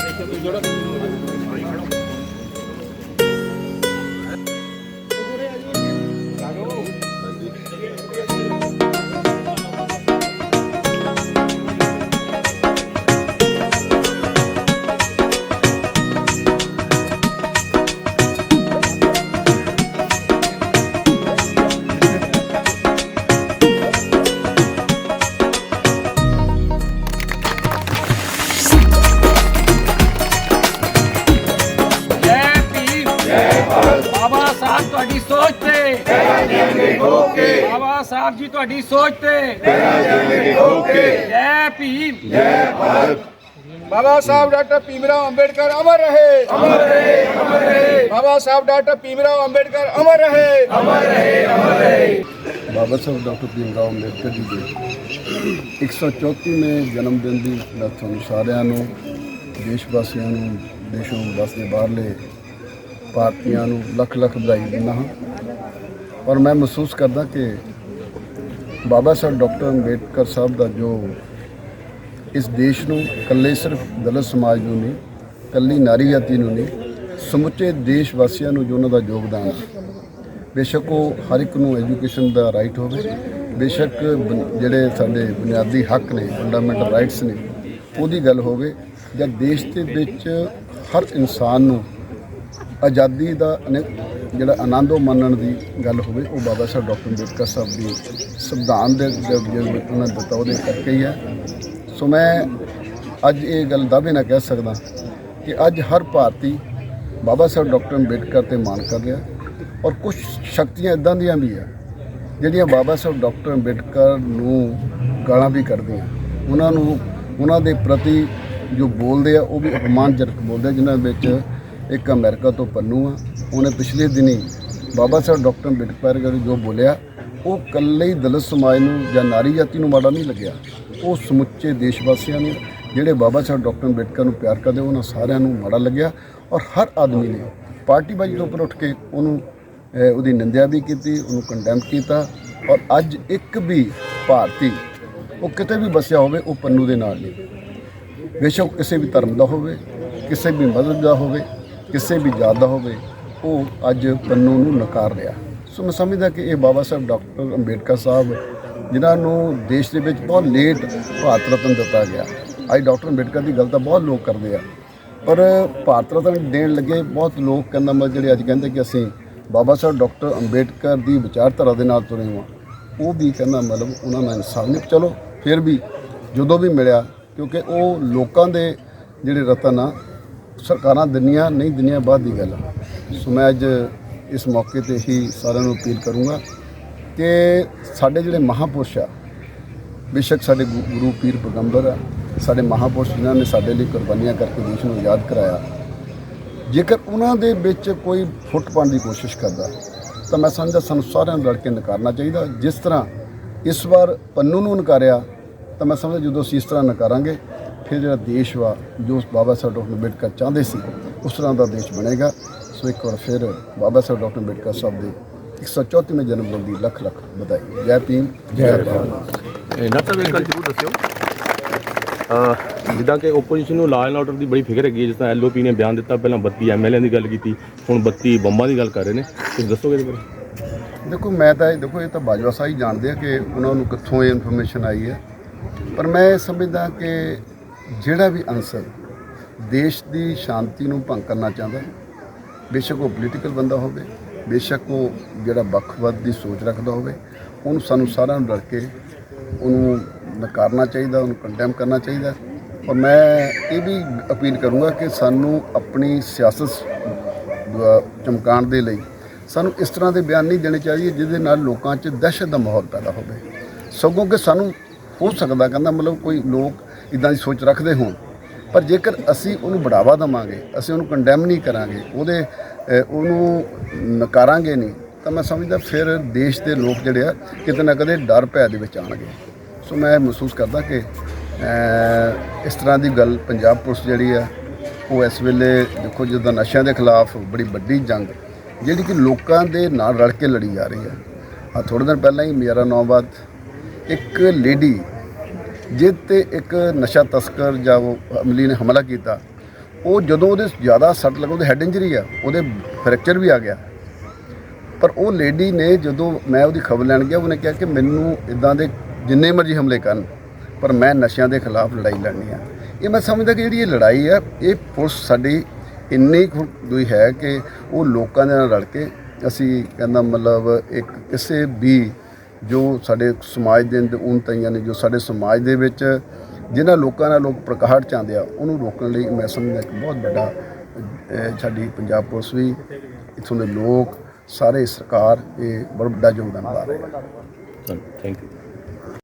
Teşekkür ederim. ਸਾਹਿਬ ਤੁਹਾਡੀ ਸੋਚ ਤੇ। ਡੇਰਾ ਦੇਣਗੇ ਠੋਕੇ ਬਾਬਾ ਸਾਹਿਬ ਜੀ ਤੁਹਾਡੀ ਸੋਚ ਤੇ। ਡੇਰਾ ਦੇਣਗੇ ਠੋਕੇ ਜੈ ਭੀਮ। ਜੈ ਭਾਰਤ ਬਾਬਾ ਸਾਹਿਬ ਡਾਕਟਰ ਭੀਮਰਾਓ ਅੰਬੇਡਕਰ ਅਮਰ ਰਹੇ। ਅਮਰ ਰਹੇ ਅਮਰ ਰਹੇ ਬਾਬਾ ਸਾਹਿਬ ਡਾਕਟਰ ਭੀਮਰਾਓ ਅੰਬੇਡਕਰ ਅਮਰ ਰਹੇ। ਅਮਰ ਰਹੇ ਅਮਰ ਰਹੇ ਬਾਬਾ ਸਾਹਿਬ ਡਾਕਟਰ ਭੀਮਰਾਓ ਅੰਬੇਡਕਰ ਜੀ ਦੇ 134ਵੇਂ ਜਨਮ ਦਿਨ ਦੀ ਤੁਹਾਨੂੰ ਸਾਰਿਆਂ ਨੂੰ ਦੇਸ਼ ਵਾਸੀਆਂ ਨੂੰ ਦੇਸ਼ੋਂ ਵਸਦੇ ਬਾਹਰਲੇ ਭਾਰਤੀਆਂ ਨੂੰ ਲੱਖ ਲੱਖ ਵਧਾਈ ਦਿੰਦਾ ਹਾਂ। ਔਰ ਮੈਂ ਮਹਿਸੂਸ ਕਰਦਾ ਕਿ ਬਾਬਾ ਸਾਹਿਬ ਡਾਕਟਰ ਅੰਬੇਡਕਰ ਸਾਹਿਬ ਦਾ ਜੋ ਇਸ ਦੇਸ਼ ਨੂੰ ਇਕੱਲੇ ਸਿਰਫ ਦਲਿਤ ਸਮਾਜ ਨੂੰ ਨਹੀਂ, ਇਕੱਲੀ ਨਾਰੀ ਜਾਤੀ ਨੂੰ ਨਹੀਂ, ਸਮੁੱਚੇ ਦੇਸ਼ ਵਾਸੀਆਂ ਨੂੰ ਜੋ ਉਹਨਾਂ ਦਾ ਯੋਗਦਾਨ ਹੈ। ਬੇਸ਼ੱਕ ਉਹ ਹਰ ਇੱਕ ਨੂੰ ਐਜੂਕੇਸ਼ਨ ਦਾ ਰਾਈਟ ਹੋਵੇ। ਬੇਸ਼ੱਕ ਬਨ- ਜਿਹੜੇ ਸਾਡੇ ਬੁਨਿਆਦੀ ਹੱਕ ਨੇ, ਫੰਡਾਮੈਂਟਲ ਰਾਈਟਸ ਨੇ, ਉਹਦੀ ਗੱਲ ਹੋਵੇ। ਜਾਂ ਦੇਸ਼ ਦੇ ਵਿੱਚ ਹਰ ਇਨਸਾਨ ਨੂੰ ਆਜ਼ਾਦੀ ਦਾ ਅਨੇ- ਜਿਹੜਾ ਆਨੰਦ ਉਹ ਮੰਨਣ ਦੀ ਗੱਲ ਹੋਵੇ, ਉਹ ਬਾਬਾ ਸਾਹਿਬ ਡਾਕਟਰ ਅੰਬੇਡਕਰ ਸਾਹਿਬ ਦੀ ਸੰਵਿਧਾਨ ਦੇ ਜੋ ਉਹਨਾਂ ਦਿੱਤਾ, ਉਹਦੇ ਕਰਕੇ ਹੀ ਹੈ। ਸੋ ਮੈਂ ਅੱਜ ਇਹ ਗੱਲ ਦਾਅਵੇ ਨਾਲ ਕਹਿ ਸਕਦਾ ਕਿ ਅੱਜ ਹਰ ਭਾਰਤੀ ਬਾਬਾ ਸਾਹਿਬ ਡਾਕਟਰ ਅੰਬੇਡਕਰ ਤੇ ਮਾਣ ਕਰ ਰਿਹਾ ਔਰ ਕੁਝ ਸ਼ਕਤੀਆਂ ਇਦਾਂ ਦੀਆਂ ਵੀ ਆ, ਜਿਹੜੀਆਂ ਬਾਬਾ ਸਾਹਿਬ ਡਾਕਟਰ ਅੰਬੇਡਕਰ ਨੂੰ ਗਾਲਾਂ ਵੀ ਕੱਢਦੀਆਂ। ਉਹਨਾਂ ਨੂੰ, ਉਹਨਾਂ ਦੇ ਪ੍ਰਤੀ ਜੋ ਬੋਲਦੇ ਆ, ਉਹ ਵੀ ਅਪਮਾਨਜਨਕ ਬੋਲਦੇ ਜਿਨ੍ਹਾਂ ਵਿੱਚ ਇੱਕ ਅਮਰੀਕਾ ਤੋਂ ਪੰਨੂ ਆ। ਉਹਨੇ ਪਿਛਲੇ ਦਿਨੀ ਬਾਬਾ ਸਾਹਿਬ ਡਾਕਟਰ ਅੰਬੇਡਕਰ ਬਾਰੇ ਜੋ ਬੋਲਿਆ, ਉਹ ਇਕੱਲੇ ਹੀ ਦਲਿਤ ਸਮਾਜ ਨੂੰ ਜਾਂ ਨਾਰੀ ਜਾਤੀ ਨੂੰ ਮਾੜਾ ਨਹੀਂ ਲੱਗਿਆ। ਉਹ ਸਮੁੱਚੇ ਦੇਸ਼ ਵਾਸੀਆਂ ਨੂੰ ਜਿਹੜੇ ਬਾਬਾ ਸਾਹਿਬ ਡਾਕਟਰ ਅੰਬੇਡਕਰ ਨੂੰ ਪਿਆਰ ਕਰਦੇ, ਉਹਨਾਂ ਸਾਰਿਆਂ ਨੂੰ ਮਾੜਾ ਲੱਗਿਆ ਔਰ ਹਰ ਆਦਮੀ ਨੇ ਪਾਰਟੀਬਾਜ਼ੀ ਤੋਂ ਉੱਪਰ ਉੱਠ ਕੇ ਉਹਨੂੰ ਉਹਦੀ ਨਿੰਦਿਆ ਵੀ ਕੀਤੀ, ਉਹਨੂੰ ਕੰਡੈਮ ਕੀਤਾ ਔਰ ਅੱਜ ਇੱਕ ਵੀ ਭਾਰਤੀ ਉਹ ਕਿਤੇ ਵੀ ਵਸਿਆ ਹੋਵੇ, ਉਹ ਪੰਨੂ ਦੇ ਨਾਲ ਨਹੀਂ। ਬੇਸ਼ੱਕ ਕਿਸੇ ਵੀ ਧਰਮ ਦਾ ਹੋਵੇ, ਕਿਸੇ ਵੀ ਮਜ਼ਹਬ ਦਾ ਹੋਵੇ ਕਿਸੇ ਵੀ ਜਾਤ ਦਾ ਹੋਵੇ, ਉਹ ਅੱਜ ਪੰਨੂ ਨੂੰ ਨਕਾਰ ਰਿਹਾ। ਸੋ ਮੈਂ ਸਮਝਦਾ ਕਿ ਇਹ ਬਾਬਾ ਸਾਹਿਬ ਡਾਕਟਰ ਅੰਬੇਡਕਰ ਸਾਹਿਬ, ਜਿਨ੍ਹਾਂ ਨੂੰ ਦੇਸ਼ ਦੇ ਵਿੱਚ ਬਹੁਤ ਲੇਟ ਭਾਰਤ ਰਤਨ ਦਿੱਤਾ ਗਿਆ। ਅੱਜ ਡਾਕਟਰ ਅੰਬੇਡਕਰ ਦੀ ਗੱਲ ਤਾਂ ਬਹੁਤ ਲੋਕ ਕਰਦੇ ਆ। ਪਰ ਭਾਰਤ ਰਤਨ ਦੇਣ ਲੱਗੇ ਬਹੁਤ ਲੋਕ ਕਹਿੰਦਾ ਮਤਲਬ ਜਿਹੜੇ ਅੱਜ ਕਹਿੰਦੇ ਕਿ ਅਸੀਂ ਬਾਬਾ ਸਾਹਿਬ ਡਾਕਟਰ ਅੰਬੇਡਕਰ ਦੀ ਵਿਚਾਰਧਾਰਾ ਦੇ ਨਾਲ ਤੁਰੇ ਹਾਂ ਉਹ ਵੀ ਕਹਿੰਦਾ ਮਤਲਬ ਉਹਨਾਂ ਨਾਲ ਇਨਸਾਫ ਨਹੀਂ, ਚਲੋ ਫਿਰ ਵੀ ਜਦੋਂ ਵੀ ਮਿਲਿਆ, ਕਿਉਂਕਿ ਉਹ ਲੋਕਾਂ ਦੇ ਜਿਹੜੇ ਰਤਨ ਆ ਸਰਕਾਰਾਂ ਦਿੰਨੀਆਂ, ਨਹੀਂ ਦਿੰਨੀਆਂ ਬਾਅਦ ਦੀ ਗੱਲ ਸੋ ਮੈਂ ਅੱਜ ਇਸ ਮੌਕੇ ਤੇ ਹੀ ਸਾਰਿਆਂ ਨੂੰ ਅਪੀਲ ਕਰੂੰਗਾ ਕਿ ਸਾਡੇ ਜਿਹੜੇ ਮਹਾਪੁਰਸ਼ ਆ, ਬੇਸ਼ੱਕ ਸਾਡੇ ਗੁ- ਗੁਰੂ ਪੀਰ ਪੈਗੰਬਰ ਆ, ਸਾਡੇ ਮਹਾਪੁਰਸ਼ ਜਿਨ੍ਹਾਂ ਨੇ ਸਾਡੇ ਲਈ ਕੁਰਬਾਨੀਆਂ ਕਰਕੇ ਦੇਸ਼ ਨੂੰ ਆਜ਼ਾਦ ਕਰਾਇਆ, ਜੇਕਰ ਉਹਨਾਂ ਦੇ ਵਿੱਚ ਕੋਈ ਫੁੱਟ ਪਾਉਣ ਦੀ ਕੋਸ਼ਿਸ਼ ਕਰਦਾ, ਤਾਂ ਮੈਂ ਸਮਝਦਾ ਸਾਨੂੰ ਸਾਰਿਆਂ ਨੂੰ ਲੜ ਕੇ ਨਕਾਰਨਾ ਚਾਹੀਦਾ। ਜਿਸ ਤਰ੍ਹਾਂ ਇਸ ਵਾਰ ਪੰਨੂ ਨੂੰ ਨਕਾਰਿਆ, ਤਾਂ ਮੈਂ ਸਮਝਦਾ ਜਦੋਂ ਅਸੀਂ ਇਸ ਤਰ੍ਹਾਂ ਨਕਾਰਾਂਗੇ ਫਿਰ ਜਿਹੜਾ ਦੇਸ਼ ਵਾ ਜੋ ਬਾਬਾ ਸਾਹਿਬ ਡਾਕਟਰ ਅੰਬੇਡਕਰ ਚਾਹੁੰਦੇ ਸੀ ਉਸ ਤਰ੍ਹਾਂ ਦਾ ਦੇਸ਼ ਬਣੇਗਾ। ਸੋ ਇੱਕ ਵਾਰ ਫਿਰ ਬਾਬਾ ਸਾਹਿਬ ਡਾਕਟਰ ਅੰਬੇਡਕਰ ਸਾਹਿਬ ਦੇ 134ਵੇਂ ਜਨਮ ਦਿਨ ਦੀ ਲੱਖ ਲੱਖ ਵਧਾਈ। ਜੈ ਭੀਮ ਜੈ ਭਾਰਤ। ਇਹ ਡਾਕਟਰ ਸਾਹਿਬ ਇੱਕ ਗੱਲ ਜ਼ਰੂਰ ਦੱਸਿਓ। ਜਿੱਦਾਂ ਕਿ ਓਪੋਜੀਸ਼ਨ ਨੂੰ ਲਾਅ ਐਂਡ ਆਰਡਰ ਦੀ ਬੜੀ ਫਿਕਰ ਹੈਗੀ ਹੈ ਜਿਸ ਤਰ੍ਹਾਂ ਐਲਓਪੀ ਨੇ ਬਿਆਨ ਦਿੱਤਾ ਪਹਿਲਾਂ 32 ਐਮਐਲਏ ਦੀ ਗੱਲ ਕੀਤੀ ਹੁਣ 32 ਬੰਬਾਂ ਦੀ ਗੱਲ ਕਰ ਰਹੇ ਨੇ। ਤੁਸੀਂ ਦੱਸੋਗੇ ਇਹਦੇ ਬਾਰੇ? ਦੇਖੋ ਮੈਂ ਤਾਂ ਇਹ ਦੇਖੋ ਇਹ ਤਾਂ ਬਾਜਵਾ ਸਾਹਿਬ ਹੀ ਜਾਣਦੇ ਆ ਕਿ ਉਹਨਾਂ ਨੂੰ ਕਿੱਥੋਂ ਇਹ ਇਨਫੋਰਮੇਸ਼ਨ ਆਈ ਹੈ। ਪਰ ਮੈਂ ਇਹ ਸਮਝਦਾ ਕਿ ਜਿਹੜਾ ਵੀ ਅਨਸਰ ਦੇਸ਼ ਦੀ ਸ਼ਾਂਤੀ ਨੂੰ ਭੰਗ ਕਰਨਾ ਚਾਹੁੰਦਾ ਬੇਸ਼ੱਕ ਉਹ ਪੋਲੀਟੀਕਲ ਬੰਦਾ ਹੋਵੇ, ਬੇਸ਼ੱਕ ਉਹ ਜਿਹੜਾ ਵੱਖਵਾਦ ਦੀ ਸੋਚ ਰੱਖਦਾ ਹੋਵੇ, ਉਹਨੂੰ ਸਾਨੂੰ ਸਾਰਿਆਂ ਨੂੰ ਰਲ ਕੇ ਉਹਨੂੰ ਨਕਾਰਨਾ ਚਾਹੀਦਾ, ਉਹਨੂੰ ਕੰਡੈਮ ਕਰਨਾ ਚਾਹੀਦਾ। ਔਰ ਮੈਂ ਇਹ ਵੀ ਅਪੀਲ ਕਰੂੰਗਾ ਕਿ ਸਾਨੂੰ ਆਪਣੀ ਸਿਆਸਤ ਚਮਕਾਉਣ ਦੇ ਲਈ ਸਾਨੂੰ ਇਸ ਤਰ੍ਹਾਂ ਦੇ ਬਿਆਨ ਨਹੀਂ ਦੇਣੇ ਚਾਹੀਦੇ ਜਿਹਦੇ ਨਾਲ ਲੋਕਾਂ 'ਚ ਦਹਿਸ਼ਤ ਦਾ ਮਾਹੌਲ ਪੈਦਾ ਹੋਵੇ। ਸਗੋਂ ਕਿ ਸਾਨੂੰ ਹੋ ਸਕਦਾ, ਕਹਿੰਦਾ ਮਤਲਬ ਕੋਈ ਲੋਕ ਇਦਾਂ ਦੀ ਸੋਚ ਰੱਖਦੇ ਹੋਣ। ਪਰ ਜੇਕਰ ਅਸੀਂ ਉਹਨੂੰ ਬੜਾਵਾ ਦੇਵਾਂਗੇ, ਅਸੀਂ ਉਹਨੂੰ ਕੰਡੈਮ ਨਹੀਂ ਕਰਾਂਗੇ, ਉਹਦੇ ਉਹਨੂੰ ਨਕਾਰਾਂਗੇ ਨਹੀਂ, ਤਾਂ ਮੈਂ ਸਮਝਦਾ ਫਿਰ ਦੇਸ਼ ਦੇ ਲੋਕ ਜਿਹੜੇ ਆ, ਕਿਤੇ ਨਾ ਕਦੇ ਡਰ ਭੈ ਦੇ ਵਿੱਚ ਆਣਗੇ ਸੋ ਮੈਂ ਮਹਿਸੂਸ ਕਰਦਾ ਕਿ ਇਸ ਤਰ੍ਹਾਂ ਦੀ ਗੱਲ ਪੰਜਾਬ ਪੁਲਿਸ ਜਿਹੜੀ ਆ, ਉਹ ਇਸ ਵੇਲੇ ਦੇਖੋ ਜਿੱਦਾਂ ਨਸ਼ਿਆਂ ਦੇ ਖਿਲਾਫ ਬੜੀ ਵੱਡੀ ਜੰਗ, ਜਿਹੜੀ ਕਿ ਲੋਕਾਂ ਦੇ ਨਾਲ ਰਲ ਕੇ ਲੜੀ ਜਾ ਰਹੀ ਹੈ ਆ ਥੋੜੇ ਦਿਨ ਪਹਿਲਾਂ ਹੀ ਮੇਰਾ ਨੌਬਾਦ ਇੱਕ ਲੇਡੀ ਜਿਹ ਤੇ ਇੱਕ ਨਸ਼ਾ ਤਸਕਰ ਜਾਂ ਉਹ ਅਮਲੀ ਨੇ ਹਮਲਾ ਕੀਤਾ, ਉਹ ਜਦੋਂ ਉਹਦੇ ਜ਼ਿਆਦਾ ਸੱਟ ਲੱਗਾ ਉਹਦੇ ਹੈਡ ਇੰਜਰੀ ਆ, ਉਹਦੇ ਫ੍ਰੈਕਚਰ ਵੀ ਆ ਗਿਆ। ਪਰ ਉਹ ਲੇਡੀ ਨੇ ਜਦੋਂ ਮੈਂ ਉਹਦੀ ਖਬਰ ਲੈਣ ਗਿਆ, ਉਹਨੇ ਕਿਹਾ ਕਿ ਮੈਨੂੰ ਇਦਾਂ ਦੇ ਜਿੰਨੇ ਮਰਜ਼ੀ ਹਮਲੇ ਕਰਨ, ਪਰ ਮੈਂ ਨਸ਼ਿਆਂ ਦੇ ਖਿਲਾਫ ਲੜਾਈ ਲੜਨੀ ਆ। ਇਹ ਮੈਂ ਸਮਝਦਾ ਕਿ ਜਿਹੜੀ ਇਹ ਲੜਾਈ ਆ, ਇਹ ਪੁਲਿਸ ਸਾਡੀ ਇੰਨੀ ਕੁ ਹੈ ਕਿ ਉਹ ਲੋਕਾਂ ਦੇ ਨਾਲ ਰਲ ਕੇ ਅਸੀਂ ਕਹਿੰਦਾ ਮਤਲਬ ਇੱਕ ਕਿਸੇ ਵੀ ਜੋ ਸਾਡੇ ਸਮਾਜ ਦੇ ਅੰਦਰ ਉਨਤਾਈਆਂ ਨੇ, ਜੋ ਸਾਡੇ ਸਮਾਜ ਦੇ ਵਿੱਚ ਜਿਨ੍ਹਾਂ ਲੋਕਾਂ ਨਾਲ ਲੋਕ ਪ੍ਰਕਾਸ਼ ਚਾਹੁੰਦੇ ਆ, ਉਹਨੂੰ ਰੋਕਣ ਲਈ ਮੈਂ ਸਮਝਦਾ ਇੱਕ ਬਹੁਤ ਵੱਡਾ ਸਾਡੀ ਪੰਜਾਬ ਪੁਲਿਸ ਵੀ, ਇੱਥੋਂ ਦੇ ਲੋਕ, ਸਾਰੇ ਸਰਕਾਰ ਇਹ ਬੜਾ ਵੱਡਾ ਯੋਗਦਾਨ ਪਾ ਰਹੇ ਹਨ ਥੈਂਕ ਯੂ